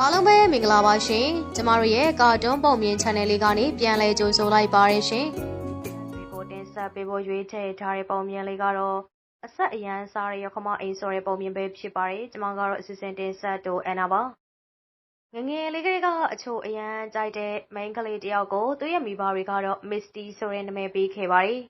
အားလုံးပဲမင်္ဂလာပါရှင်ကျမတို့ရဲ့ကာတွန်းပုံမြင် channel လေးကနေပြန်လည်ကြိုဆိုလိုက်ပါရရှင်ဒီကိုတင်ဆက်ပေးဖို့ရွေးချယ်ထားတဲ့ပုံမြင်လေးကတော့အဆက်အရန်စားရရခမအိမ်ဆိုတဲ့ပုံမြင်ပဲဖြစ်ပါတယ်ကျမကတော့အစီအစဉ်တင်ဆက်တူအန်နာပါငငယ်လေးကလေးကအချို့အရန်ကြိုက်တဲ့ main ကလေးတယောက်ကိုသူ့ရဲ့မိဘတွေကတော့ Misty ဆိုတဲ့နာမည်ပေးခဲ့ပါတယ်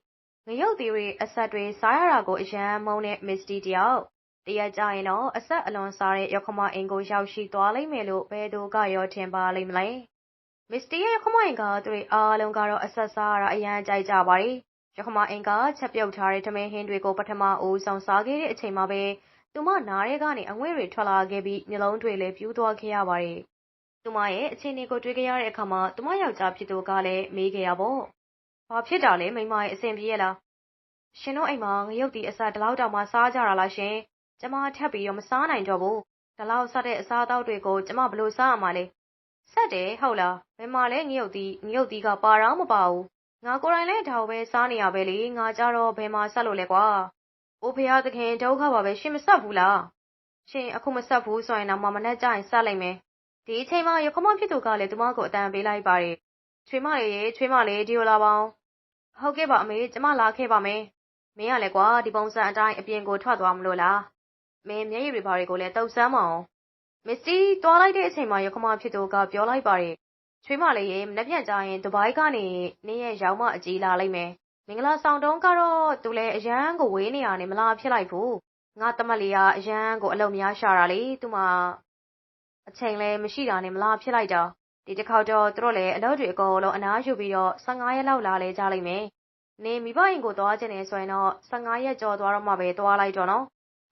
ငရုတ်သီးတွေအဆက်တွေစားရတာကိုအရန်မုန်းတဲ့ Misty တယောက် တရက်ကြရင်တော့ အဆက်အလွန်စားတဲ့ရောက်ခမအိမ်ကို ရောက်ရှိသွားလိမ့်မယ်လို့ ဘယ်သူကရော ထင်ပါလိမ့်မလဲ မစ္စတီရဲ့ရောက်ခမအိမ်က သူတွေအားလုံးကတော့ အဆက်စားရတာ အရန်ကြိုက်ကြပါတယ်ရောက်ခမအိမ်က ချက်ပြုတ်ထားတဲ့ ထမင်းဟင်းတွေကို ပထမဦးဆောင်စားခဲ့တဲ့အချိန်မှာပဲ သူမနားရဲကနေ အငွေ့တွေထွက်လာခဲ့ပြီး မျိုးလုံးတွေလည်း ပြူးသွားခဲ့ရပါတယ် သူမရဲ့အခြေအနေကို တွေးကြရတဲ့အခါမှာ သူမယောက်ျားဖြစ်သူကလည်း မေးခဲ့ရပေါ့ ဘာဖြစ်တာလဲ မိမရဲ့အဆင်ပြေရလား ရှင်တို့အိမ်မှာ ငရုတ်တီအစားတလောက်တောင်မှ စားကြတာလားရှင် ကျမထပ်ပြီးတော့မစားနိုင်တော့ဘူး။ဒီလောက်ဆက်တဲ့အစားအသောက်တွေကိုကျမဘယ်လိုစားရမှာလဲ။ဆက်တယ်ဟုတ်လား။ဘယ်မှာလဲငရုတ်သီးငရုတ်သီးကပါတော့မပါဘူး။ငါကိုယ်တိုင်လည်းဒါကိုပဲစားနေရပဲလေ။ငါကြတော့ဘယ်မှာဆက်လို့လဲကွာ။အိုးဖះသခင်ဒုက္ခပါပဲရှင်မဆက်ဘူးလား။ရှင်အခုမဆက်ဘူးဆိုရင်တော့မမနဲ့ကြရင်ဆက်လိုက်မယ်။ဒီအချိန်မှာရခမဖြစ်သူကလည်းသူမကိုအတန်ပေးလိုက်ပါတယ်။ချွေးမလေးရေချွေးမလေးဒီလိုလာပါအောင်။ဟုတ်ကဲ့ပါအမေကျမလာခဲ့ပါမယ်။မင်းကလည်းကွာဒီပုံစံအတိုင်းအပြင်ကိုထွက်သွားမလို့လား။ မင်းမျက်ရည်တွေဘာတွေကိုလဲတုပ်ဆမ်းမအောင်မစ္စတီတွားလိုက်တဲ့အချိန်မှာရခမဖြစ်သူကပြောလိုက်ပါတယ်ချွေးမလေးရေမနှက်ပြန်ကြရင်ဒဘိုင်းကနေနင်းရဲ့ရောက်မအကြီးလာလိုက်မယ်မင်္ဂလာဆောင်တုံးကတော့သူလည်းအရန်ကိုဝေးနေရနေမလားဖြစ်လိုက်ဘူးငါတမက်လေးကအရန်ကိုအလုံများရှာတာလေသူမှအချိန်လည်းမရှိတာနေမလားဖြစ်လိုက်တာဒီတစ်ခေါက်တော့သူတို့လည်းအလုပ်တွေအကုန်လုံးအနားယူပြီးတော့15ရက်လောက်လာလဲကြလိမ့်မယ်နေမိဘရင်ကိုသွားခြင်းနေဆိုရင်တော့15ရက်ကျော်သွားတော့မှပဲသွားလိုက်တော့နော်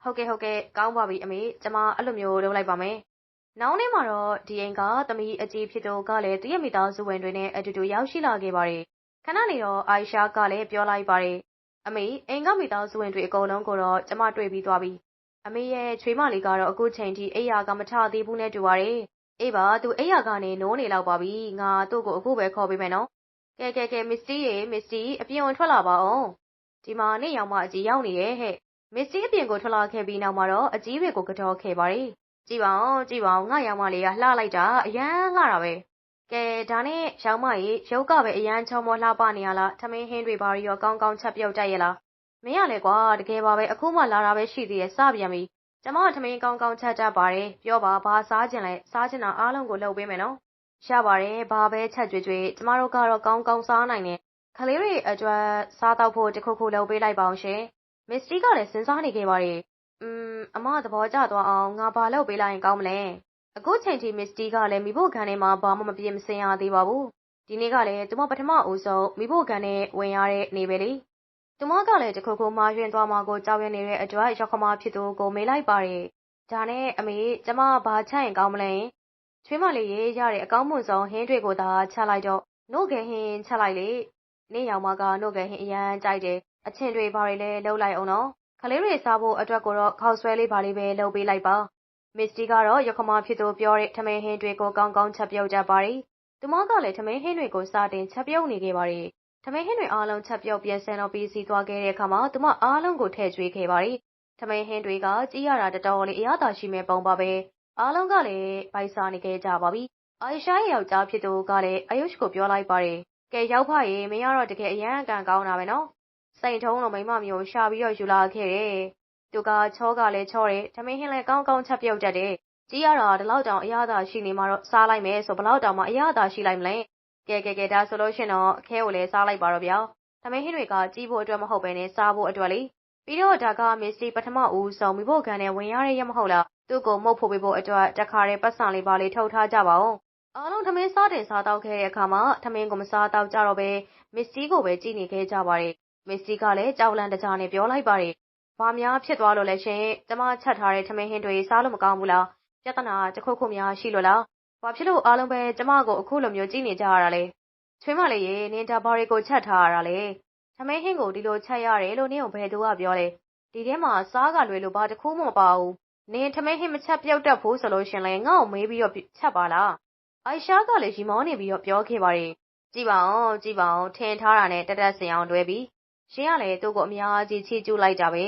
ဟုတ်ကဲ့ဟုတ်ကဲ့ကောင်းပါပြီအမေကျမအဲ့လိုမျိုးလုပ်လိုက်ပါမယ်။နောက်နေ့မှာတော့ဒီအိမ်ကသမီးအကြီးဖြစ်သူကလည်းသူ့ရဲ့မိသားစုဝင်တွေနဲ့အတူတူရောက်ရှိလာခဲ့ပါတယ်။ခဏနေတော့အိုင်ရှာကလည်းပြောလိုက်ပါတယ်။အမေအိမ်ကမိသားစုဝင်တွေအကုန်လုံးကိုတော့ကျမတွေ့ပြီးသွားပြီ။အမေရဲ့ချွေးမလေးကတော့အခုချိန်ထိအိယာကမထသေးဘူးနဲ့တူပါတယ်။အေးပါသူအိယာကနေနိုးနေလောက်ပါပြီ။ငါသူ့ကိုအခုပဲခေါ်ပေးမယ်နော်။ကဲကဲကဲမစ္စတီရေမစ္စတီအပြင်ဝင်ထွက်လာပါအောင်။ဒီမှာနေရောက်မှအကြီးရောက်နေရဲ့ဟဲ့ မစ္စည်းအပြင်ကိုထွက်လာခဲ့ပြီးနောက်မှာတော့အကြီးတွေကိုကတော့ခဲ့ပါတယ်။ကြည့်ပါဦးကြည့်ပါဦးငါရောင်မလေးကလှလိုက်တာအရန်လှတာပဲ။ကဲဒါနဲ့ရောင်မကြီးရုပ်ကပဲအရန်ချောမောလှပနေရလားထမင်းဟင်းတွေဘာတွေရောကောင်းကောင်းချက်ပြုတ်တတ်ရလား။မင်းရလေကွာတကယ်ပါပဲအခုမှလာတာပဲရှိသေးရဲ့စပြန်ပြီ။ကျမထမင်းကောင်းကောင်းချက်တတ်ပါတယ်ပြောပါဘာစားကျင်လဲစားကျင်တာအားလုံးကိုလုပ်ပေးမယ်နော်။ရပါတယ်ဘာပဲချက်ကြွေကြွေကျမတို့ကတော့ကောင်းကောင်းစားနိုင်တယ်။ကလေးတွေအတွက်စားတော့ဖို့တခုခုလုပ်ပေးလိုက်ပါအောင်ရှင်။ မစ္စတီးကလည်းစဉ်းစားနေခဲ့ပါတယ်။အင်းအမသဘောကျသွားအောင်ငါဘာလုပ်ပေးလိုက်ရင်ကောင်းမလဲ။အခုချိန်ထိမစ္စတီးကလည်းမိဖို့ခန်းထဲမှာဘာမှမပြည့်မစင်ရသေးပါဘူး။ဒီနေ့ကလည်းသူမပထမဦးဆုံးမိဖို့ခန်းထဲဝင်ရတဲ့နေပဲလေ။သူမကလည်းတခုခုမှားယွင်းသွားမှာကိုကြောက်ရွံ့နေတဲ့အတွက်ရောက်ခမဖြစ်သူကိုမေးလိုက်ပါတယ်။ဒါနဲ့အမေကျမဘာချက်ရင်ကောင်းမလဲ။ချွေးမလေးရေးရတဲ့အကောင်းမွန်ဆုံးဟင်းတွေကိုသာချက်လိုက်တော့နှုတ်ခဲဟင်းချက်လိုက်လေ။နေ့ရောက်မှကနှုတ်ခဲဟင်းအရန်ကြိုက်တယ် အချင်တွေဘာတွေလဲလုပ်လိုက်အောင်နော်ကလေးတွေစားဖို့အတွက်ကိုတော့ခေါက်ဆွဲလေးပါလေးပဲလုပ်ပေးလိုက်ပါမစ္စတီကတော့ရခမဖြစ်သူပြောတဲ့ထမင်းဟင်းတွေကိုကောင်းကောင်းချက်ပြုတ်ကြပါတယ်သူမကလည်းထမင်းဟင်းတွေကိုစတင်ချက်ပြုတ်နေခဲ့ပါတယ်ထမင်းဟင်းတွေအားလုံးချက်ပြုတ်ပြန်ဆန်တော့ပြီးစီသွားခဲ့တဲ့အခါမှာသူမအားလုံးကိုထည့်ကျွေးခဲ့ပါတယ်ထမင်းဟင်းတွေကကြီးရတာတတော်လေးအရသာရှိမဲ့ပုံပါပဲအားလုံးကလည်းပိုက်စားနေခဲ့ကြပါပြီအိုင်ရှာရဲ့ယောက်ျားဖြစ်သူကလည်းအယုရှ်ကိုပြောလိုက်ပါတယ်ကဲရောက်ဖရေမင်းကတော့တကယ်အရန်အကန်ကောင်းတာပဲနော် စိန်ထုံးလိုမိမမျိုးရှာပြီးတော့ယူလာခဲ့တယ်။သူကချောကလည်းချောတယ်။ထမင်းဟင်းလည်းကောင်းကောင်းချက်ပြုတ်တတ်တယ်။ကြီးရတာဒီလောက်တောင်အရသာရှိနေမှတော့စားလိုက်မယ်ဆိုဘလောက်တောင်မှအရသာရှိလိုက်မလဲ။ကဲကဲကဲဒါဆိုလို့ရှင်တော့အခဲကိုလည်းစားလိုက်ပါတော့ဗျာ။ထမင်းဟင်းတွေကကြီးဖို့အတွက်မဟုတ်ဘဲနဲ့စားဖို့အတွက်လေ။ပြီးတော့ဒါကမစ္စည်းပထမဦးဆုံးမိဖို့ခံနဲ့ဝင်ရတဲ့ရမဟုတ်လား။သူ့ကိုမုတ်ဖို့ပေးဖို့အတွက်တခါတည်းပတ်စံလေးပါလေးထုတ်ထားကြပါဦး။အားလုံးထမင်းစားတင်စားတော့ခဲ့တဲ့အခါမှာထမင်းကိုမစားတော့ကြတော့ပဲမစ္စည်းကိုပဲကြည့်နေခဲ့ကြပါတယ် မစ္စည်းကလည်းကြောက်လန့်တကြားနဲ့ပြောလိုက်ပါတယ်။ဘာများဖြစ်သွားလို့လဲရှင်။ကျမချက်ထားတဲ့ထမင်းဟင်းတွေစားလို့မကောင်းဘူးလား။ပြဿနာတခုခုများရှိလို့လား။ဘာဖြစ်လို့အားလုံးပဲကျမကိုအခုလိုမျိုးကြည့်နေကြရတာလဲ။ချွေးမလေးရေနင်ဒါဘာတွေကိုချက်ထားရတာလဲ။ထမင်းဟင်းကိုဒီလိုချက်ရတယ်လို့နင့်ကိုဘယ်သူကပြောလဲ။ဒီထဲမှာစားကလွယ်လို့ဘာတစ်ခုမှမပါဘူး။နင်ထမင်းဟင်းမချက်ပြုတ်တတ်ဘူးဆိုလို့ရှင်လေငါ့ကိုမေးပြီးတော့ချက်ပါလား။အိုင်ရှားကလည်းရီမောနေပြီးတော့ပြောခဲ့ပါတယ်။ကြည့်ပါဦးကြည့်ပါဦးထင်ထားတာနဲ့တက်တက်စင်အောင်တွဲပြီး ရှင်ကလည်းသူ့ကိုအများကြီးချီးကျူးလိုက်တာပဲ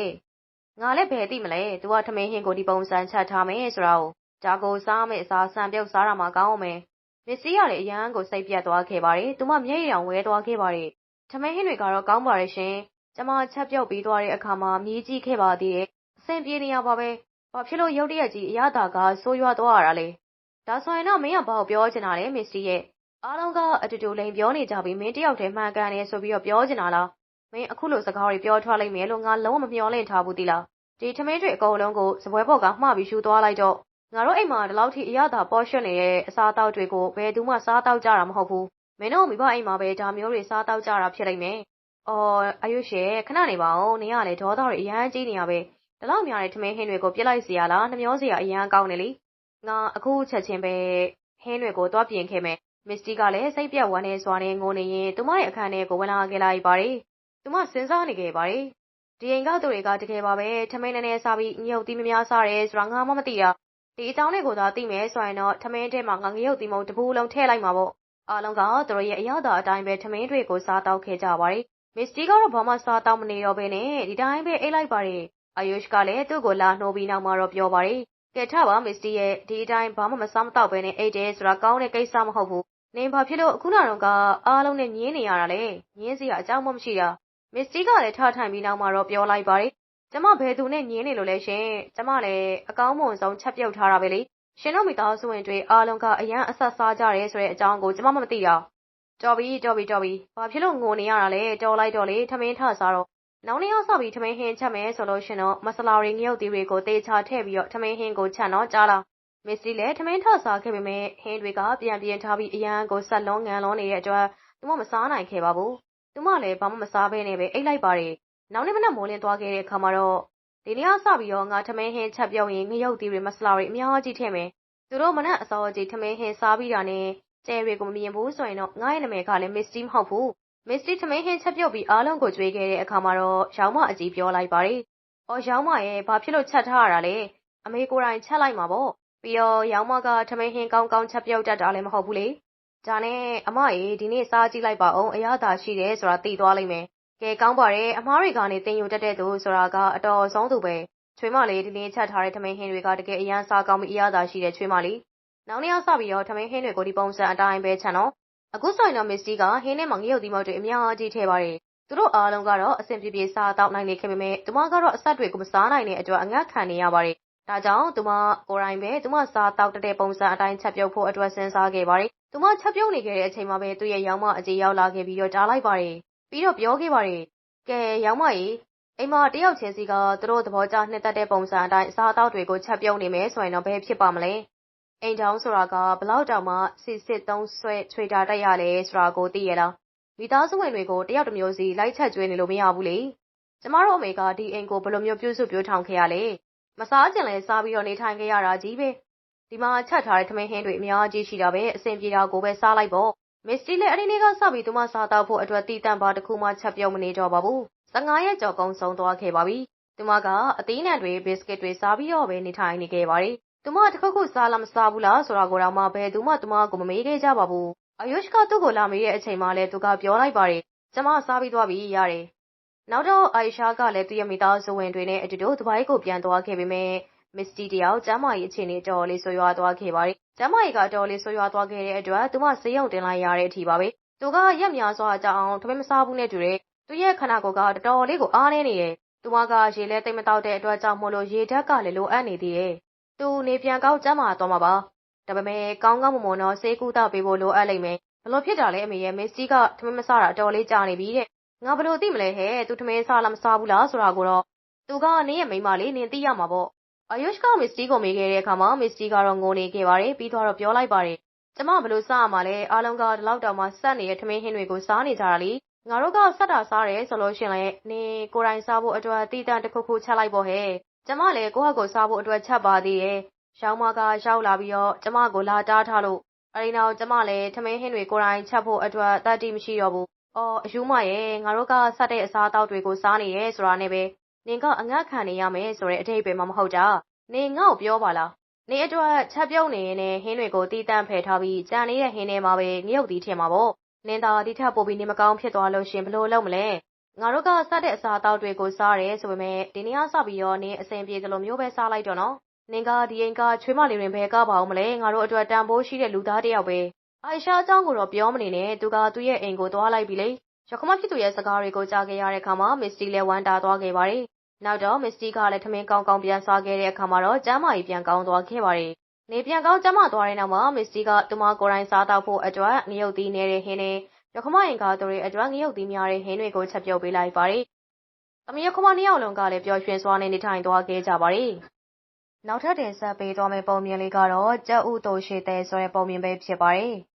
ငါလည်းဘယ်သိမလဲသူကထမင်းဟင်းကိုဒီပုံစံချက်ထားမယ်ဆိုတာကိုဒါကိုစားမယ့်အစားဆန်ပြုတ်စားတာမှကောင်းအောင်မယ်မစ္စည်းကလည်းအရန်ကိုစိတ်ပြတ်သွားခဲ့ပါတယ်သူမမျက်ရည်အောင်ဝဲသွားခဲ့ပါတယ်ထမင်းဟင်းတွေကတော့ကောင်းပါတယ်ရှင်ကျမချက်ပြုတ်ပြီးသွားတဲ့အခါမှာမြည်ကြည့်ခဲ့ပါသေးတယ်အဆင်ပြေနေရပါပဲဘာဖြစ်လို့ရုတ်တရက်ကြီးအရသာကဆိုးရွားသွားရတာလဲဒါဆိုရင်တော့မင်းကဘာကိုပြောချင်တာလဲမစ္စည်းရဲ့အားလုံးကအတူတူလိန်ပြောနေကြပြီးမင်းတယောက်တည်းမှန်ကန်နေဆိုပြီးတော့ပြောချင်တာလား မင်းအခုလိုစကားတွေပြောထွက်လိုက်မယ်လို့ငါလုံးဝမမျှော်လင့်ထားဘူးတိလားဒီထမင်းတွေအကုန်လုံးကိုစပွဲပေါ်ကမှားပြီးရှူသွားလိုက်တော့ငါတို့အိမ်မှာဒီလောက်ထိအရသာပေါ်ရွှတ်နေတဲ့အစားအသောက်တွေကိုဘယ်သူမှစားတောက်ကြတာမဟုတ်ဘူးမင်းတို့မိဘအိမ်မှာပဲဒါမျိုးတွေစားတောက်ကြတာဖြစ်လိမ့်မယ်အော်အယုရှေခဏနေပါဦးနင်ကလည်းဒေါသတွေအရန်ကြီးနေရပဲဒီလောက်များတဲ့ထမင်းဟင်းတွေကိုပြစ်လိုက်စီရလားနှမျောစရာအရန်ကောင်းနေလေငါအခုချက်ချင်းပဲဟင်းတွေကိုတွားပြင်ခဲ့မယ်မစ္စတီကလည်းစိတ်ပြတ်ဝမ်းနေစွာနဲ့ငိုနေရင်သူမရဲ့အခန်းထဲကိုဝင်လာခဲ့လိုက်ပါတယ် သူမစဉ်းစားနေခဲ့ပါတယ်ဒီအိမ်ကသူတွေကတကယ်ပါပဲထမင်းနည်းနည်းစားပြီးငရုတ်သီးမများစားရဲဆိုတာငါမှမသိတာဒီအကြောင်းလေးကိုသာသိမယ်ဆိုရင်တော့ထမင်းထဲမှာငါငရုတ်သီးမုံတပူးလုံးထည့်လိုက်မှာပေါ့အားလုံးကသူတို့ရဲ့အရသာအတိုင်းပဲထမင်းတွေကိုစားတောက်ခဲ့ကြပါတယ်မစ္စတီကတော့ဘာမှစားတောက်မနေတော့ဘဲနဲ့ဒီတိုင်းပဲအိတ်လိုက်ပါတယ်အာယုရှ်ကလည်းသူ့ကိုလာနှိုးပြီးနောက်မှာတော့ပြောပါတယ်ကဲထပါမစ္စတီရဲ့ဒီအတိုင်းဘာမှမစားမတော့ဘဲနဲ့အိတ်တယ်ဆိုတာကောင်းတဲ့ကိစ္စမဟုတ်ဘူးနင်ဘာဖြစ်လို့အခုနောက်တော့ကအားလုံးနဲ့ညင်းနေရတာလဲညင်းစီကအကြောင်းမှမရှိတာ မစ္စတီကလည်း ထထိုင်ပြီးနောက်မှာတော့ ပြောလိုက်ပါတယ် ကျမ ဘယ်သူနဲ့ညင်းနေလို့လဲရှင် ကျမလည်း အကောင်းမွန်ဆုံး ချက်ပြုတ်ထားတာပဲလေ ရှင်တို့မိသားစုဝင်တွေ အားလုံးက အရန်အဆက်စားကြတယ်ဆိုတဲ့အကြောင်းကို ကျမ မသိတာ တော်ပြီ တော်ပြီ တော်ပြီ ဘာဖြစ်လို့ ငိုနေရတာလဲ တော်လိုက်တော့လေ ထမင်းထစားတော့ နောက်နေ့ရောက်စပြီး ထမင်းဟင်းချက်မယ်ဆိုလို့ရှင်တော့ မဆလာတွေ ငရုတ်သီးတွေကိုတေချာထည့်ပြီးတော့ ထမင်းဟင်းကိုချက်တော့ကြားလား မစ္စည်းလည်း ထမင်းထစားခဲ့ပေမဲ့ဟင်းတွေက ပြန်ပြင်းထားပြီး အရန်ကိုဆက်လုံးငံလုံးနေတဲ့အတွက် သူမ မစားနိုင်ခဲ့ပါဘူး သူမလည်းဘာမှမစားဘဲနဲ့ပဲအိတ်လိုက်ပါတယ်နောက်နေ့မနက်မိုးလင်းသွားခဲ့တဲ့အခါမှာတော့ဒီနေ့ကစပြီးတော့ငါထမင်းဟင်းချက်ပြုတ်ရင်ငရုတ်သီးတွေမဆလာတွေအများကြီးထည့်မယ်သူတို့မနက်အစောကြီးထမင်းဟင်းစားပြီးတာနဲ့ကျဲတွေကိုမမြင်ဘူးဆိုရင်တော့ငါ့ရဲ့နာမည်ကလည်းမစ္စတီမဟုတ်ဘူးမစ္စတီထမင်းဟင်းချက်ပြုတ်ပြီးအားလုံးကိုကြွေးခဲ့တဲ့အခါမှာတော့ရောင်းမအကြီးပြောလိုက်ပါတယ်။အော်ရောင်းမရဲ့ဘာဖြစ်လို့ချက်ထားရတာလဲ။အမေကိုယ်တိုင်ချက်လိုက်မှာပေါ့။ပြီးတော့ရောင်းမကထမင်းဟင်းကောင်းကောင်းချက်ပြုတ်တတ်တာလည်းမဟုတ်ဘူးလေ။ ဒါနဲ့အမရေဒီနေ့စားကြည့်လိုက်ပါအောင်အရသာရှိတယ်ဆိုတာသိသွားလိမ့်မယ်။ကဲကောင်းပါတယ်အမားတွေကနေတင်ယူတတ်တဲ့သူဆိုတာကအတော်ဆုံးသူပဲ။ချွေးမလေးဒီနေ့ချက်ထားတဲ့ထမင်းဟင်းတွေကတကယ်အရန်စားကောင်းပြီးအရသာရှိတဲ့ချွေးမလေး။နောက်နေ့ကစပြီးတော့ထမင်းဟင်းတွေကိုဒီပုံစံအတိုင်းပဲချက်နော်။အခုဆိုရင်တော့မစ္စတီကဟင်းထဲမှာငရုတ်သီးမုတ်တွေအများကြီးထည့်ပါတယ်။သူတို့အားလုံးကတော့အဆင်ပြေပြေစားတောက်နိုင်နေခဲ့ပေမဲ့သူမကတော့အဆက်တွေကိုမစားနိုင်တဲ့အတွက်အငတ်ခံနေရပါတယ်။ဒါကြောင့်သူမကိုယ်တိုင်ပဲသူမစားတောက်တတဲ့ပုံစံအတိုင်းချက်ပြုတ်ဖို့အတွက်စဉ်းစားခဲ့ပါတယ်။ သူမ ချက်ပြုတ်နေခဲ့တဲ့အချိန်မှာပဲ သူ့ရဲ့ရောင်းမအကြီးရောက်လာခဲ့ပြီးတော့ တားလိုက်ပါတယ်။ပြီးတော့ ပြောခဲ့ပါတယ်။ကဲရောင်းမကြီးအိမ်မှာတယောက်ချင်းစီက သူတို့သဘောကျနှစ်သက်တဲ့ပုံစံအတိုင်း အစားအသောက်တွေကို ချက်ပြုတ်နေမယ်ဆိုရင်တော့ ဘယ်ဖြစ်ပါမလဲ။အိမ်ထောင်ဆိုတာကဘလောက်တောင်မှစစ်စစ်သုံးဆွဲချွေတာတက်ရလဲဆိုတာကို သိရလား မိသားစုဝင်တွေကိုတယောက်တစ်မျိုးစီ လိုက်ချက်ကျွေးနေလို့ မရဘူးလေ ကျမတို့အမေက ဒီအိမ်ကို ဘယ်လိုမျိုး ပြုစုပြောထောင်ခဲ့ရလဲ မစားကြင်လဲစားပြီးတော့ နေထိုင်ခဲ့ရတာကြီးပဲ ဒီမှာချက်ထားတဲ့ထမင်းဟင်းတွေအများကြီးရှိတာပဲအဆင်ပြေတာကိုပဲစားလိုက်ပေါ့မစ္စတီလည်းအဲ့ဒီနေ့ကစပြီးသူမစားတော့ဖို့အတွက်တီးတန့်ပါတစ်ခုမှချက်ပြုတ်မနေတော့ပါဘူး15ရက်ကျော်ကုန်းဆုံးသွားခဲ့ပါပြီသူမကအသီးနှံတွေဘစ်ကစ်တွေစားပြီးတော့ပဲနေထိုင်နေခဲ့ပါတယ်သူမတစ်ခုခုစားလားမစားဘူးလားဆိုတာကိုတော့မှဘယ်သူမှသူမကိုမမေးခဲ့ကြပါဘူးအယုရှ်ကသူ့ကိုလာမေးတဲ့အချိန်မှလည်းသူကပြောလိုက်ပါတယ်ကျမစားပြီးသွားပြီရတယ်နောက်တော့အိုင်ရှာကလည်းသူ့ရဲ့မိသားစုဝင်တွေနဲ့အတူတူဒဘိုင်းကိုပြန်သွားခဲ့ပေမဲ့ မစ္စတီတယောက် ကျမကြီးအခြေအနေတော်လေး ဆိုရွာသွားခဲ့ပါတယ် ကျမကြီးကတော်လေး ဆိုရွာသွားခဲ့တဲ့အတွက် သူမစေးရုံတင်လိုက်ရတဲ့အထိပါပဲ သူက ရက်များစွာကြအောင် ထမင်းမစားဘူးနဲ့တူတယ် သူရဲ့ခန္ဓာကိုယ်က တော်တော်လေးကို အားနေနေတယ် သူမက ရေလဲတိတ်မတောက်တဲ့အတွက်ကြောင့်မို့လို့ ရေဓာတ်ကလည်း လိုအပ်နေသေးတယ် သူ နေပြန်ကောက်ကျမ်းမာသွားမှာပါ ဒါပေမဲ့ ကောင်းကောင်းမွန်မွန်တော့ ဆေးကုသပေးဖို့ လိုအပ်လိမ့်မယ်ဘလို့ဖြစ်တာလဲ အမေရဲ့ မစ္စတီကထမင်းမစားတာ အတော်လေး ကြာနေပြီတဲ့ ငါဘလို့သိမလဲဟဲ့ သူ ထမင်းစားလား မစားဘူးလားဆိုတာကိုတော့ သူက နင်းရဲ့မိန်းမလေးနင်းသိရမှာပေါ့ အယုရှ်ကမစ္စတီကို မေးခဲ့တဲ့အခါမှာမစ္စတီကတော့ ငိုနေခဲ့ပါတယ် ပြီးတော့ ပြောလိုက်ပါတယ် ကျမဘလို့စားရမှာလဲ အားလုံးက ဒီလောက်တောင်မှစက်နေတဲ့ ထမင်းဟင်းတွေကို စားနေကြတာလေ ငါတို့ကဆက်တာစားတယ်ဆိုလို့ရှင်လေနင်ကိုယ်တိုင်စားဖို့အတွက်တီးတန့်တစ်ခုခု ချက်လိုက်ပေါ့ဟဲ့ ကျမလည်း ကိုယ့်ဟာကိုယ်စားဖို့အတွက် ချက်ပါသေးတယ်ရောင်းမက ရောက်လာပြီးတော့ ကျမကို လာတားထားလို့ အဲဒီနောက် ကျမလည်း ထမင်းဟင်းတွေကိုယ်တိုင်ချက်ဖို့အတွက်တတ်တိမရှိတော့ဘူး။အော်အယူမရဲ့ငါတို့ကဆက်တဲ့အစားအသောက်တွေကို စားနေရဲဆိုတာနဲ့ပဲ နင်ကအငတ်ခံနေရမယ်ဆိုတဲ့အထိပ္ပယ်မှမဟုတ်တာ။နင်ငါ့ကိုပြောပါလား။နင်အတွက်ချက်ပြုတ်နေရင်လည်းဟင်းတွေကိုတီးတန့်ဖယ်ထားပြီးကြံနေတဲ့ဟင်းထဲမှာပဲငရုတ်သီးထည့်မှာပေါ့။နင်သာဒီထက်ပိုပြီးနေမကောင်းဖြစ်သွားလို့ရှင်ဘလို့လုပ်မလဲ။ငါတို့ကဆက်တဲ့အစားအသောက်တွေကိုစားရဲဆိုပေမဲ့ဒီနေ့ကစပြီးတော့နင်အစဉ်ပြေသလိုမျိုးပဲစားလိုက်တော့နော်နင်ကဒီအိမ်ကချွေးမလေးတွင်ဘယ်ကပါအောင်မလဲငါတို့အတွက်တန်ဖိုးရှိတဲ့လူသားတစ်ယောက်ပဲအိုင်ရှာအကြောင်းကိုတော့ပြောမနေနဲ့သူကသူ့ရဲ့အိမ်ကိုသွားလိုက်ပြီလေရခမဖြစ်သူရဲ့စကားတွေကိုကြားခဲ့ရတဲ့အခါမှာမစ္စတီလည်းဝမ်းတာသွားခဲ့ပါတယ် နောက်တော့ မစ္စတီကလည်း ထမင်းကောင်းကောင်း ပြန်စားခဲ့တဲ့အခါမှာတော့ ကျမ်းမာကြီးပြန်ကောင်းသွားခဲ့ပါတယ် နေပြန်ကောင်း ကျမ်းမာသွားတဲ့နောက်မှာ မစ္စတီကသူမကိုယ်တိုင် စားတော့ဖို့အတွက် ငရုတ်သီးနေတဲ့ဟင်းနဲ့ရခမရင်ကားသူတွေအတွက် ငရုတ်သီးများတဲ့ဟင်းတွေကို ချက်ပြုတ်ပေးလိုက်ပါတယ်။သမီးရခမနှစ်ယောက်လုံးကလည်း ပျော်ရွှင်စွာနဲ့ နေထိုင်သွားခဲ့ကြပါတယ်။နောက်ထပ် တင်ဆက်ပေးသွားမယ့် ပုံမြင်လေးကတော့ ကြက်ဥတိုရှိတဲ့ဆိုတဲ့ပုံမြင်ပဲ ဖြစ်ပါတယ်။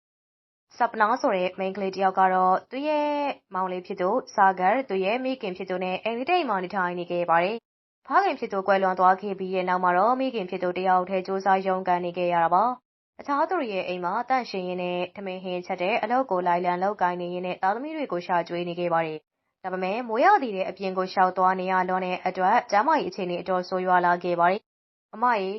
ဆပ်နာဆိုတဲ့ main ကလေးတယောက်ကတော့ သူ့ရဲ့မောင်လေးဖြစ်သူစာဂတ် သူ့ရဲ့မိခင်ဖြစ်သူနဲ့ အိမ်လေးတိတ်မှနေထိုင်နေခဲ့ပါတယ်။ဖခင်ဖြစ်သူ ကွယ်လွန်သွားခဲ့ပြီးရဲ့နောက်မှာတော့ မိခင်ဖြစ်သူ တယောက်ထဲစူးစမ်းရုန်းကန်နေခဲ့ရတာပါ။အခြားသူတွေရဲ့အိမ်မှာတန့်ရှင်းရင်းနဲ့ ထမင်းဟင်းချက်တဲ့ အလုပ်ကို လိုက်လံလုပ်ကိုင်နေရင်းနဲ့ သားသမီးတွေကို ရှာကျွေးနေခဲ့ပါတယ်။ဒါပေမဲ့ မိုးရသည်တဲ့အပြင်ကိုရှောက်သွားနေရလွန်းတဲ့အတွက် ကျမ်းမာရေးအခြေအနေ အတော်ဆိုးရွားလာခဲ့ပါတယ်။အမရေ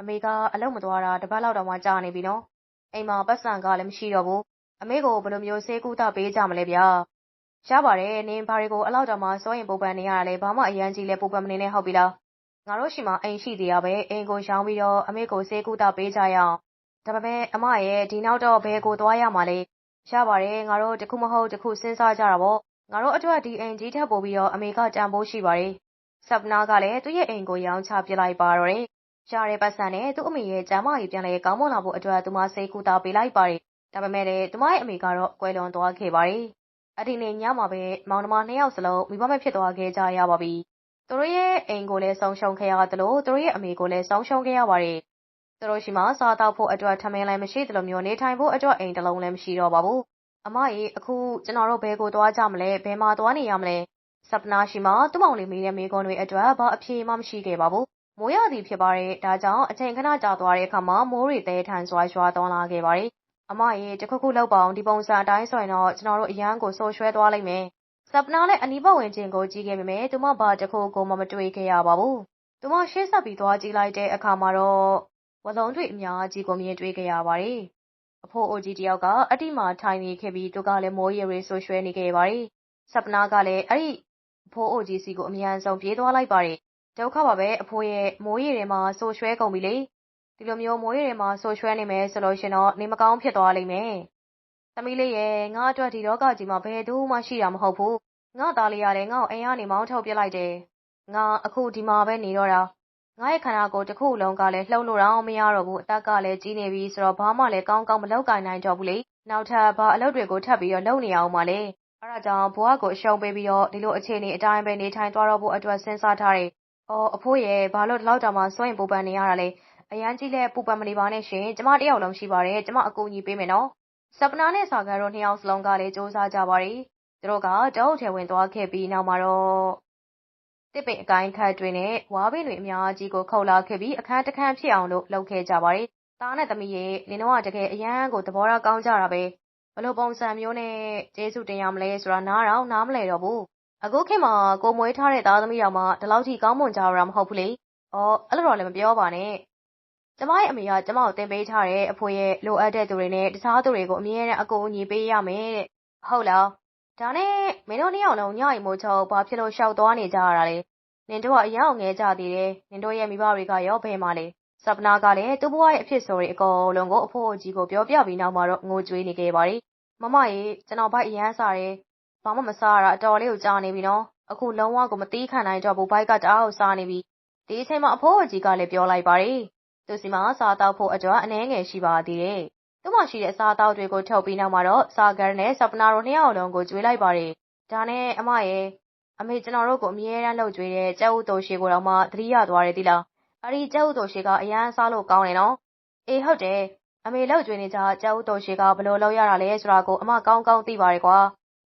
အမေက အလုပ်မသွားတာ တပတ်လောက်တောင်မှကြာနေပြီနော်။ အိမ်မှာပတ်စံကလည်းမရှိတော့ဘူး။အမေကိုဘယ်လိုမျိုးဆေးကုသပေးကြမလဲဗျာ။ရပါတယ်နင်ဘာတွေကိုအလောက်တောင်မှစိုးရင်ပူပန်နေရတာလဲဘာမှအရန်ကြီးလဲပူပန်မနေနဲ့ဟုတ်ပြီလား။ငါတို့ရှိမှအိမ်ရှိသေးရပဲအိမ်ကိုရောင်းပြီးတော့အမေကိုဆေးကုသပေးကြရအောင်။ဒါပေမဲ့အမရဲ့ဒီနောက်တော့ဘယ်ကိုသွားရမှာလဲ။ရပါတယ်ငါတို့တခုမဟုတ်တခုစဉ်းစားကြတာပေါ့။ငါတို့အတွက်ဒီအိမ်ကြီးထပ်ပို့ပြီးတော့အမေကကြံဖို့ရှိပါတယ်။ဆပ်နာကလည်းသူ့ရဲ့အိမ်ကိုရောင်းချပစ်လိုက်ပါတော့တယ်။ ရတဲ့ပတ်စံနဲ့ သူ့အမေရဲ့ ကျမ်းမာရေး ပြန်လဲကောင်းမွန်လာဖို့အတွက် သူမ ဆေးကုသပေးလိုက်ပါတယ်။ဒါပေမဲ့လည်း သူမရဲ့အမေကတော့ ကွယ်လွန်သွားခဲ့ပါတယ်။အဲ့ဒီနေ့ညမှာပဲ မောင်နှမနှစ်ယောက်စလုံး မိဘမဲ့ဖြစ်သွားခဲ့ကြရပါပြီ။သူတို့ရဲ့အိမ်ကိုလည်း ဆုံးရှုံးခဲ့ရသလို သူတို့ရဲ့အမေကိုလည်း ဆုံးရှုံးခဲ့ရပါတယ်။သူတို့ရှိမှစားတောက်ဖို့အတွက် ထမင်းလည်းမရှိသလိုမျိုး နေထိုင်ဖို့အတွက် အိမ်တစ်လုံးလည်း မရှိတော့ပါဘူး။အမရေ အခု ကျွန်တော်တို့ ဘယ်ကိုသွားကြမလဲ ဘယ်မှာသွားနေရမလဲ။ဆပ်နာရှိမှသူ့မောင်လေးမေးတဲ့မိကွန်းတွေအတွက် ဘာအဖြေမှ မရှိခဲ့ပါဘူး။ မိုးရသည်ဖြစ်ပါတယ်။ဒါကြောင့် အချိန်ခဏကြာသွားတဲ့အခါမှာ မိုးတွေတဲထန်စွာ ရွာသွန်းလာခဲ့ပါတယ်။အမရေတခုခုလောက်ပါအောင်ဒီပုံစံအတိုင်းဆိုရင်တော့ ကျွန်တော်တို့ အရန်ကိုဆိုးရွှဲသွားလိမ့်မယ်။ဆပ်နာလည်း အနီးပတ်ဝန်းကျင်ကို ကြည့်ခဲ့ပေမဲ့သူမ ဘာတခုကိုမှ မတွေ့ခဲ့ရပါဘူး။သူမ ရှေ့ဆက်ပြီး သွားကြည့်လိုက်တဲ့အခါမှာတော့ဝလုံးတွေ အများကြီးကို မြင်တွေ့ခဲ့ရပါတယ်။အဖိုးအိုကြီးတယောက်က အတိမာထိုင်နေခဲ့ပြီး သူကလည်း မိုးရေတွေဆိုးရွှဲနေခဲ့ပါတယ်။ဆပ်နာကလည်း အဲ့ဒီ အဖိုးအိုကြီးစီကို အမြန်ဆုံး ပြေးသွားလိုက်ပါတယ်။ ဒုက္ခပါပဲအဖိုးရဲ့မိုးရေတွေမှာဆိုးရွှဲကုန်ပြီလေ။ဒီလိုမျိုးမိုးရေတွေမှာဆိုးရွှဲနေမယ်ဆိုလို့ရှင်တော့နေမကောင်းဖြစ်သွားလိမ့်မယ်။သမီးလေးရဲ့ငါအတွက်ဒီလောကကြီးမှာဘယ်သူမှရှိတာမဟုတ်ဘူး။ငါသားလေးကလည်းငါ့ကိုအိမ်ကနေမောင်းထုတ်ပစ်လိုက်တယ်။ငါအခုဒီမှာပဲနေတော့တာ။ငါရဲ့ခန္ဓာကိုယ်တစ်ခုလုံးကလည်းလှုပ်လို့တော့မရတော့ဘူး။အသက်ကလည်းကြီးနေပြီဆိုတော့ဘာမှလည်းကောင်းကောင်းမလုပ်ကိုင်နိုင်တော့ဘူးလေ။နောက်ထပ်ဘာအလုပ်တွေကိုထပ်ပြီးတော့လုပ်နေရအောင်မလဲ။အဲဒါကြောင့်ဘဝကိုအရှုံးပေးပြီးတော့ဒီလိုအခြေအနေအတိုင်းပဲနေထိုင်သွားတော့ဖို့အတွက်စဉ်းစားထားတယ်။ အော် အဖိုးရဲ့ဘာလို့ ဒီလောက်တောင်မှစွန့်ရင်ပူပန်နေရတာလဲ။အရန်ကြီးလဲပူပန်မနေပါနဲ့ရှင်။ကျမတယောက်လုံး ရှိပါတယ်။ကျမ အကူအညီပေးမယ်နော်။ဆပ်ပနာနဲ့စာကန်းတို့ နှစ်ယောက်စလုံးကလည်းစူးစမ်းကြပါတယ်။သူတို့က တောအုပ်ထဲဝင်သွားခဲ့ပြီးနောက်မှာတော့တစ်ပင်အကိုင်းခတ်တွေနဲ့ ဝါးပင်တွေအများကြီးကို ခုတ်လာခဲ့ပြီး အခန်းတစ်ခန်းဖြစ်အောင်လို့ လုပ်ခဲ့ကြပါတယ်။သားနဲ့သမီးရဲ့နင်တို့က တကယ်အရန်ကို သဘောထားကောင်းကြတာပဲ။ဘလို့ပုံစံမျိုးနဲ့ ကျေးဇူးတင်ရမလဲဆိုတာ နားတော့နားမလဲတော့ဘူး။ အခုခေတ်မှာ ကိုမွေးထားတဲ့ သားသမီးတော်မှ ဒီလောက်ထိ ကောင်းမွန်ကြတာ မဟုတ်ဘူးလေ။အော် အဲ့လိုတော့လည်း မပြောပါနဲ့။ကျမရဲ့အမေက ကျမကိုတင်ပေးထားတဲ့ အဖိုးရဲ့ လိုအပ်တဲ့သူတွေနဲ့ တခြားသူတွေကို အမြဲတမ်း အကူအညီပေးရမယ်တဲ့။ဟုတ်လား။ဒါနဲ့ မင်းတို့နှစ်ယောက်လုံး ညအိမ်မိုးချုပ် ဘာဖြစ်လို့ရှောက်သွားနေကြရတာလဲ နင်တို့ကအယောင်ငဲကြသေးတယ်။နင်တို့ရဲ့ မိဘတွေကရော ဘယ်မှာလဲ။ဆပ်နာကလည်း သူ့ဘဝရဲ့ အဖြစ်ဆိုတွေ အကုန်လုံးကို အဖိုးအကြီးကို ပြောပြပြီးနောက်မှာတော့ ငိုကြွေးနေခဲ့ပါတယ်။မမရေ ကျွန်တော်ဘိုက်အရမ်းစားတယ်။ ဘာမှမစားရတာအတော်လေးကိုကြာနေပြီနော်။အခုလုံးဝကိုမတီးခံနိုင်တော့ဘူးဘိုက်ကတအားကိုစားနေပြီ။ဒီအချိန်မှာအဖိုးအကြီးကလည်းပြောလိုက်ပါတယ်။သူစီမှာစားတောက်ဖို့အတွက်အနှဲငယ်ရှိပါသေးတယ်။သူ့မှာရှိတဲ့အစားအသောက်တွေကိုထုတ်ပြီးနောက်မှာတော့စာဂန်နဲ့ဆပ်နာတို့နှစ်ယောက်လုံးကိုကြွေးလိုက်ပါတယ်။ဒါနဲ့အမရဲ့အမေကျွန်တော်တို့ကိုအမြဲတမ်းလှုပ်ကြွေးတဲ့ကြက်ဥတိုရှည်ကိုတော့မှသတိရသွားတယ်တိလားအဲ့ဒီကြက်ဥတိုရှည်ကအရန်စားလို့ကောင်းတယ်နော်အေးဟုတ်တယ်အမေလှုပ်ကြွေးနေကြကြက်ဥတိုရှည်ကဘလို့လောက်ရတာလဲဆိုတာကိုအမကောင်းကောင်းသိပါတယ်ကွာ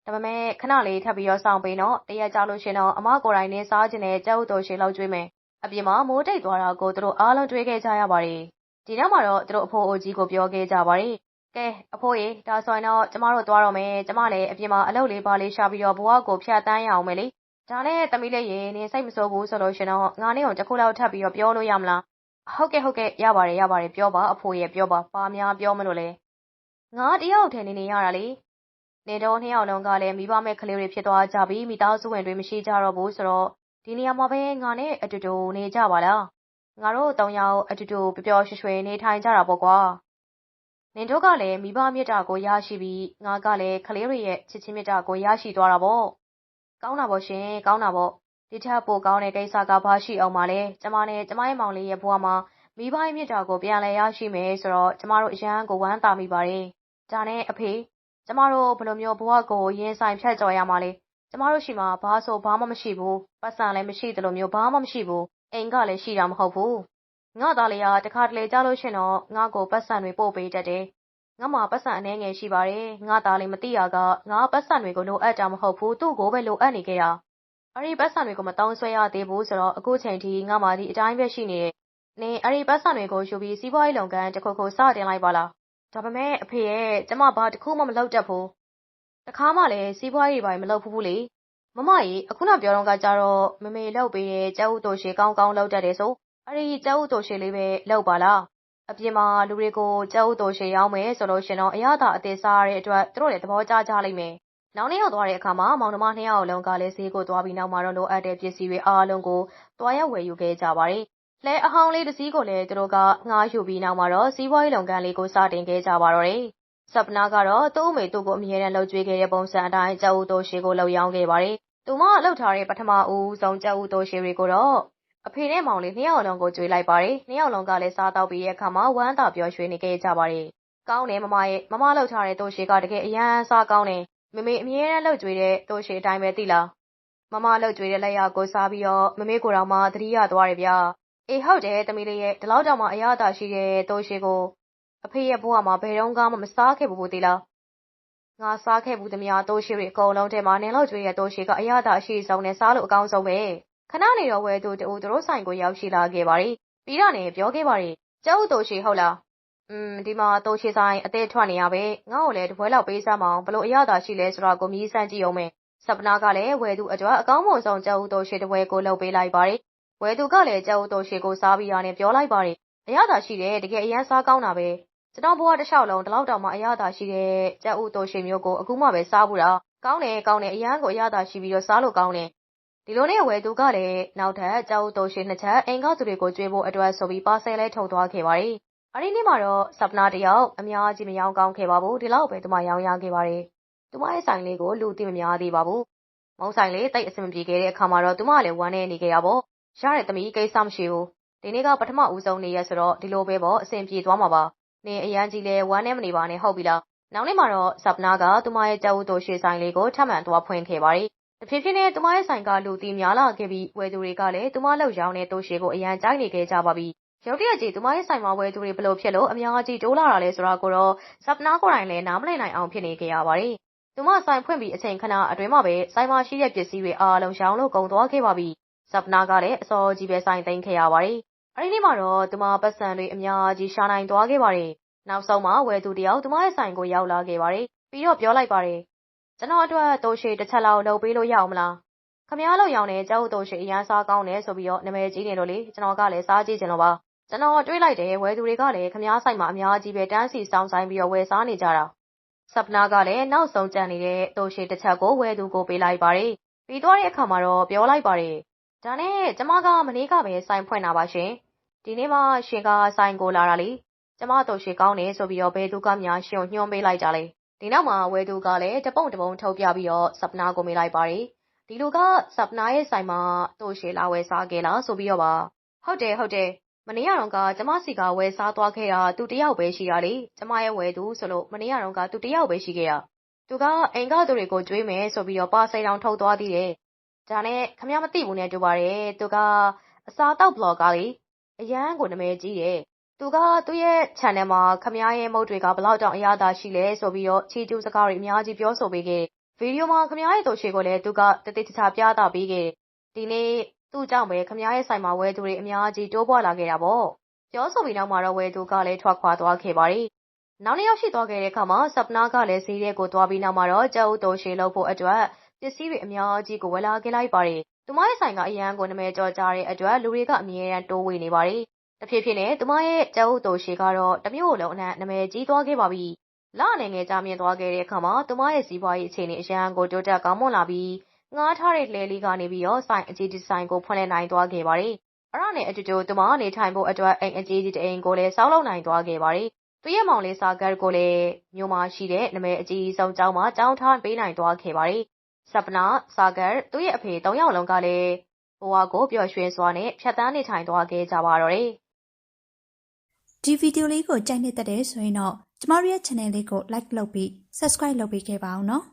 ဒါပေမဲ့ ခဏလေး ထပ်ပြီးတော့ စောင့်ပေးနော်တရက်ကြာလို့ရှင်တော့ အမကိုယ်တိုင်နေစားခြင်းနဲ့ ကြက်ဥတိုရှည်လောက်ကြွေးမယ် အပြင်မှာ မိုးတိတ်သွားတာကို သူတို့အားလုံး တွေးခဲ့ကြရပါတယ် ဒီနောက်မှာတော့ သူတို့အဖိုးအိုကြီးကို ပြောခဲ့ကြပါတယ် ကဲ အဖိုးရေ ဒါဆိုရင်တော့ ကျမတို့ သွားတော့မယ် ကျမလည်း အပြင်မှာ အလုပ်လေးပါလေးရှာပြီးတော့ ဘဝကိုဖျက်တမ်းရအောင်မယ်လေ ဒါနဲ့ သမီးလေးရေ နင်စိတ်မဆိုးဘူးဆိုလို့ရှင်တော့ ငါနဲ့ကို တစ်ခုလောက်ထပ်ပြီးတော့ ပြောလို့ရမလား ဟုတ်ကဲ့ ဟုတ်ကဲ့ ရပါတယ် ရပါတယ် ပြောပါ အဖိုးရဲ့ပြောပါပါများပြောမလို့လဲ ငါတယောက်ထဲနေနေရတာလေ နေတော့နှစ်ယောက်လုံးကလည်း မိဘမဲ့ကလေးတွေ ဖြစ်သွားကြပြီး မိသားစုဝင်တွေ မရှိကြတော့ဘူးဆိုတော့ ဒီနေရာမှာပဲ ငါနဲ့အတူတူ နေကြပါလား ငါတို့သုံးယောက် အတူတူ ပျော်ပျော်ရွှင်ရွှင် နေထိုင်ကြတာပေါ့ကွာ နင်တို့ကလည်း မိဘမေတ္တာကို ရရှိပြီး ငါကလည်း ကလေးတွေရဲ့ ချစ်ချင်းမေတ္တာကို ရရှိသွားတာပေါ့ ကောင်းတာပေါ့ရှင် ကောင်းတာပေါ့ ဒီထက်ပိုကောင်းတဲ့ကိစ္စက ဘာရှိအောင်မလဲ ကျမနဲ့ ကျမရဲ့မောင်လေးရဲ့ဘဝမှာ မိဘရဲ့မေတ္တာကို ပြန်လည်ရရှိမယ်ဆိုတော့ ကျမတို့ အရန်ကို ဝမ်းသာမိပါတယ် ဒါနဲ့ အဖေ ကျမတို့ ဘယ်လိုမျိုး ဘဝကို ရင်ဆိုင်ဖြတ်ကျော်ရမှာလဲ ကျမတို့ရှိမှာ ဘာဆိုဘာမှမရှိဘူးပတ်စံလည်း မရှိသလိုမျိုး ဘာမှမရှိဘူး အိမ်ကလည်း ရှိတာမဟုတ်ဘူး ငါသားလေးက တခါတလေကြားလို့ရှင်တော့ ငါ့ကိုပတ်စံတွေ ပို့ပေးတတ်တယ် ငါမှပတ်စံအနှဲငယ်ရှိပါတယ် ငါသားလေး မသိရကငါပတ်စံတွေကို လိုအပ်တာမဟုတ်ဘူး သူ့ကိုပဲ လိုအပ်နေခဲ့တာ အဲ့ဒီပတ်စံတွေကိုမတောင်းဆွဲရသေးဘူးဆိုတော့ အခုချိန်ထိ ငါမှဒီအတိုင်းပဲ ရှိနေတယ် နင် အဲ့ဒီပတ်စံတွေကိုယူပြီး စီးပွားရေးလုပ်ငန်းတစ်ခုခု စတင်လိုက်ပါလား ဒါပေမဲ့ အဖေရဲ့ ကျမ ဘာတစ်ခုမှ မလုပ်တတ်ဘူးတခါမှလည်း စီးပွားရေးပိုင်းမလုပ်ဘူးဘူးလေ မမကြီးအခုနပြောတော့ကကြတော့မမေလောက်ပေးတဲ့ကျုပ်တို့ရှေကောင်းကောင်းလုပ်တတ်တယ်ဆို အဲ့ဒီကျုပ်တို့ရှေလေးပဲ လုပ်ပါလား အပြင်မှာ လူတွေကိုကျုပ်တို့ရှေရောင်းမယ်ဆိုလို့ရှင်တော့ အရသာအသေးစားရတဲ့အတွက် သူတို့လည်း သဘောကျကြလိမ့်မယ် နောက်နေ့ရောက်သွားတဲ့အခါမှာ မောင်နှမနှစ်ယောက်လုံးကလည်း ဈေးကိုသွားပြီးနောက်မှာတော့ လိုအပ်တဲ့ပစ္စည်းတွေအားလုံးကိုတွားရောက်ဝယ်ယူခဲ့ကြပါတယ်။ လဲအဟောင်းလေးတစ်စီးကိုလည်းသူတို့ကငှားယူပြီးနောက်မှာတော့စီးပွားရေးလုပ်ငန်းလေးကိုစတင်ခဲ့ကြပါတော့တယ်။ဆပ်နာကတော့သူ့အမေသူ့ကိုအမြဲတမ်းလှုပ်ကြွေးခဲ့တဲ့ပုံစံအတိုင်းကျောက်ဦးတို့ရှေကိုလှုပ်ရောင်းခဲ့ပါတယ်။သူမလှုပ်ထားတဲ့ပထမဦးဆုံးကျောက်ဦးတို့ရှေတွေကိုတော့အဖေနဲ့မောင်လေးနှစ်ယောက်လုံးကိုကြွေးလိုက်ပါတယ်။နှစ်ယောက်လုံးကလည်းစားတော့ပြီးတဲ့အခါမှာဝမ်းသာပျော်ရွှင်နေခဲ့ကြပါတယ်။ကောင်းတယ်မမရဲ့မမလှုပ်ထားတဲ့တို့ရှေကတကယ်အရန်စားကောင်းတယ်မမေအမြဲတမ်းလှုပ်ကြွေးတဲ့တို့ရှေအတိုင်းပဲသိလားမမလှုပ်ကြွေးတဲ့လက်ရကိုစားပြီးတော့မမေကိုတော်မှသတိရသွားတယ်ဗျာ အေးဟုတ်တယ်သမီးလေးရဲ့ဒီလောက်တောင်မှအရသာရှိတဲ့တို့ရှေကိုအဖေရဲ့ဘဝမှာဘယ်တော့မှမစားခဲ့ဘူးသိလားငါစားခဲ့ဘူးသမျှတို့ရှေတွေအကုန်လုံးထဲမှာနင်လောက်ကြွေးတဲ့တို့ရှေကအရသာအရှိဆုံးနဲ့စားလို့အကောင်းဆုံးပဲခဏနေတော့ဝဲသူတူတို့ဆိုင်ကိုရောက်ရှိလာခဲ့ပါရီပြီးတော့နေပြောခဲ့ပါရီကျောက်တို့ရှေဟုတ်လားอืมဒီမှာတိုးချေဆိုင်အသေးထွက်နေရပဲငါ့ကိုလည်းတပွဲလောက်ပေးစမ်းမအောင်ဘလို့အရသာရှိလဲဆိုတော့ကိုမြည်စမ်းကြည့်အောင်မယ်စပနာကလည်းဝယ်သူအတွက်အကောင်းမွန်ဆုံးကြောက်ဦးတိုးရှေတပွဲကိုလှုပ်ပေးလိုက်ပါတယ် ဝယ်သူကလည်း ကြောက်ဦးတိုးရှေကိုစားပြီးရနဲ့ ပြောလိုက်ပါတယ် အရသာရှိတယ် တကယ်အရန်စားကောင်းတာပဲ ကျွန်တော်ဘဝတစ်လျှောက်လုံး ဒီလောက်တောင်မှ အရသာရှိတဲ့ ကြောက်ဦးတိုးရှေမျိုးကို အခုမှပဲစားဘူးတာ ကောင်းတယ် ကောင်းတယ် အရန်ကို အရသာရှိပြီးတော့ စားလို့ကောင်းတယ် ဒီလိုနဲ့ ဝယ်သူကလည်း နောက်ထပ် ကြောက်ဦးတိုးရှေနှစ် ချက်အိမ်ကသူတွေကို ကျွေးဖို့အတွက်ဆိုပြီး ပါဆယ်လဲထုတ်သွားခဲ့ပါတယ် အဲ့ဒီနေ့မှာတော့ ဆပ်နာတယောက် အများကြီးမယောင်းကောင်းခဲ့ပါဘူး ဒီလောက်ပဲ သူမရောင်းရခဲ့ပါတယ် သူမရဲ့ဆိုင်လေးကို လူသိမများသေးပါဘူး မုံဆိုင်လေးတိတ်အဆင်မပြေခဲ့တဲ့အခါမှာတော့ သူမလည်း ဝမ်းနေနေခဲ့ရပေါ့ ရတဲ့သမီး ကိစ္စမရှိဘူး ဒီနေ့က ပထမဦးဆုံးနေရဆိုတော့ ဒီလိုပဲပေါ့ အဆင်ပြေသွားမှာပါနေအရန်ကြီးလဲဝမ်းနေမနေပါနဲ့ ဟုတ်ပြီလား နောက်နေ့မှာတော့ဆပ်နာကသူမရဲ့ ကြောက်ဦးတို့ရွှေဆိုင်လေးကို ထပ်မံသွားဖွင့်ခဲ့ပါတယ် တဖြည်းဖြည်းနဲ့ သူမရဲ့ဆိုင်က လူတီများလာခဲ့ပြီး ဝယ်သူတွေကလည်း သူမလောက်ရောင်းတဲ့ တိုးရှေကို အရန်ကြိုက်နေခဲ့ကြပါပြီ ရုတ်တရက်ကြီး သူမရဲ့ဆိုင်မှာ ဝယ်သူတွေဘလို့ဖြစ်လို့ အများကြီးတိုးလာတာလဲ ဆိုတာကိုတော့ဆပ်နာကိုယ်တိုင်လည်း နားမလည်နိုင်အောင် ဖြစ်နေကြရပါတယ်။သူမဆိုင်ဖွင့်ပြီး အချိန်ခဏအတွင်းမှာပဲ ဆိုင်မှာရှိတဲ့ ပစ္စည်းတွေအားလုံး ရောင်းလို့ကုန်သွားခဲ့ပါပြီ။ ဆပ်နာကလည်းအစောကြီးပဲဆိုင်သိမ်းခဲ့ရပါတယ်။အဲဒီနေ့မှာတော့သူမပတ်စံတွေအများကြီးရှာနိုင်သွားခဲ့ပါတယ်။နောက်ဆုံးမှဝယ်သူတယောက်သူမရဲ့ဆိုင်ကိုရောက်လာခဲ့ပါတယ်။ပြီးတော့ပြောလိုက်ပါတယ်။ကျွန်တော်အတွက်တိုးရှည်တစ်ချက်လောက်လုပ်ပေးလို့ရအောင်မလား။ခမည်းလို့ရောင်းတဲ့ကျောက်တိုးရှည်အရန်စားကောင်းတယ်ဆိုပြီးတော့နာမည်ကြီးနေလို့လေကျွန်တော်ကလည်းစားကြည့်ချင်လို့ပါကျွန်တော်တွေးလိုက်တယ်ဝယ်သူတွေကလည်းခမားဆိုင်မှာအများကြီးပဲတန်းစီစောင်းဆိုင်ပြီးတော့ဝယ်စားနေကြတာဆပ်နာကလည်းနောက်ဆုံးကြံနေတဲ့တိုးရှိတစ်ချက်ကိုဝယ်သူကိုပေးလိုက်ပါတယ်ပြီးသွားတဲ့အခါမှာတော့ပြောလိုက်ပါတယ် ဒါနဲ့ကျမကမနေ့ကပဲဆိုင်ဖွင့်တာပါရှင်ဒီနေ့မှရှင်ကဆိုင်ကိုလာတာလေကျမတို့ရှိကောင်းနေဆိုပြီးတော့ဘယ်သူကများရှင်ကိုညွှန်ပေးလိုက်ကြလဲဒီနောက်မှာဝယ်သူကလည်းတပုံတပုံထုတ်ပြပြီးတော့ဆပ်နာကိုမေးလိုက်ပါတယ်ဒီလူကဆပ်နာရဲ့ဆိုင်မှာတို့ရှိလာဝယ်စားခဲ့လားဆိုပြီးတော့ပါဟုတ်တယ်ဟုတ်တယ်မနေ့ကတော့ကကျမစီကဝယ်စားသွားခဲ့တာသူတယောက်ပဲရှိတာလေကျမရဲ့ဝယ်သူဆိုလို့မနေ့ကတော့ကသူတယောက်ပဲရှိခဲ့တာသူကအိမ်ကသူတွေကိုကြွေးမယ်ဆိုပြီးတော့ပါစိန်တောင်ထုတ်သွားသေးတယ် ဒါနဲ့ခမရမသိဘူးနဲ့တူပါတယ်သူကအစားတောက်ဘလော့ဂါလေအရန်ကိုနာမည်ကြီးတယ်သူကသူ့ရဲ့ channel မှာခမရရဲ့မုတ်တွေကဘလောက်တောင်အရသာရှိလဲဆိုပြီးတော့ချီကျူးစကားတွေအများကြီးပြောဆိုပေးခဲ့ဗီဒီယိုမှာခမရရဲ့တို့ရှိကိုလည်းသူကတတိတခြားပြသပေးခဲ့ဒီနေ့သူ့ကြောင့်ပဲခမည်းရဲ့ဆိုင်မှာဝယ်သူတွေအများကြီးတိုးပွားလာခဲ့တာပေါ့ပြောဆိုပြီးနောက်မှာတော့ဝယ်သူကလည်းထွက်ခွာသွားခဲ့ပါတယ်နောက်နှစ်ယောက်ရှိသွားခဲ့တဲ့အခါမှာဆပ်နာကလည်းဈေးရဲကိုသွားပြီးနောက်မှာတော့ကျောက်တိုးရှည်လုပ်ဖို့အတွက် ပစ္စည်းတွေ အများကြီးကို ဝယ်လာခဲ့လိုက်ပါတယ် သူမရဲ့ဆိုင်က အရန်ကို နာမည်ကျော်ကြတဲ့အတွက် လူတွေက အမြဲတမ်း တိုးဝေနေပါတယ် တဖြည်းဖြည်းနဲ့ သူမရဲ့ကျောက်တိုးရှည်ကတော့ တမျိုးလုံးအနှံ့ နာမည်ကြီးသွားခဲ့ပါပြီ လအနေငယ်ကြမြင်သွားခဲ့တဲ့အခါမှာ သူမရဲ့ စီးပွားရေးအခြေအနေ အရန်ကို တိုးတက်ကောင်းမွန်လာပြီး ငှားထားတဲ့ လှဲလေးကနေပြီးတော့ ဆိုင်အကြီးဒီဇိုင်းကို ဖွင့်လှစ်နိုင်သွားခဲ့ပါတယ် အဲ့ဒါနဲ့အတူတူ သူမနေထိုင်ဖို့အတွက် အိမ်အကြီးကြီးတစ်အိမ်ကိုလည်းစောက်လုပ်နိုင်သွားခဲ့ပါတယ် သူ့ရဲ့မောင်လေးစာကတ်ကိုလည်း မြို့မှာရှိတဲ့နမဲအကြီးဆုံးကျောင်းမှာ ကျောင်းထားပေးနိုင်သွားခဲ့ပါတယ် ဆပ်ပနာစာကတ် သူ့ရဲ့အဖေ၃ယောက်လုံးကလည်း ဘဝကို ပျော်ရွှင်စွာနဲ့ ဖြတ်သန်းနေထိုင်သွားခဲ့ကြပါတော့တယ် ဒီဗီဒီယိုလေးကို ကြိုက်နှစ်သက်တယ်ဆိုရင်တော့ ကျမတို့ရဲ့ channel လေးကို like လုပ်ပြီး subscribe လုပ်ပေးခဲ့ပါအောင်နော်